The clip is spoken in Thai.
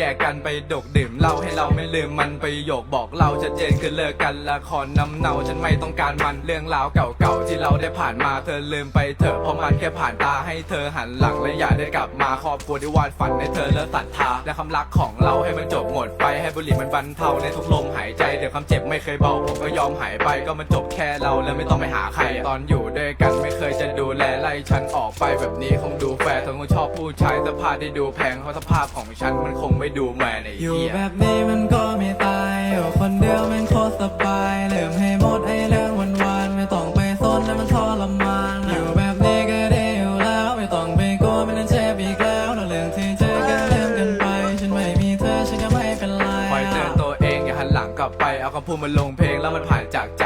แกกันไปดกดื่มเหล้าให้เราไม่ลืมมันประโยคบอกเราชัดเจนคือเลิกกันละครน้ำเนาฉันไม่ต้องการมันเรื่องราวเก่าๆที่เราได้ผ่านมาเธอลืมไปเถอะเพราะมันแค่ผ่านตาให้เธอหันหลังและอย่าได้กลับมาครอบครัวที่วาดฝันให้เธอเลิกศรัทธาและคำรักของเราให้มันจบหมดไปให้บุหรี่มันบรรเทาในทุกลมหายใจเดี๋ยวความเจ็บไม่เคยเบาผมก็ยอมหายไปก็มันจบแค่เราแล้วไม่ต้องไปหาใคร ตอนอยู่ด้วยกันไม่เคยจะดูแล ล่ฉันออกไปแบบนี้คงดูแฟร์เธอคงชอบผู้ชายสภาพที่ดูแพงเพราะสภาพของฉันมันคงไม่ดูแมนไอ้อยู่เหี้ยแบบนี้มันก็ไม่ตายอยู่คนเดียวมันโคตรสบายลืมให้หมดไอ้เรื่องวันวานๆไม่ต้องไปสนแล้วมันทรมานอยู่แบบนี้ก็ดีอยู่แล้วไม่ต้องไปกลัวมันจะเจ็บอีกแล้วแล้วเรื่องที่เจอกันลืมกันไป ฉันไม่มีเธอฉันก็ไม่เป็นไร คอยเตือนตัวเองอย่าหันหลังกลับไปเอาคำพูดมาลงเพลงแล้วมันผ่านจากใจ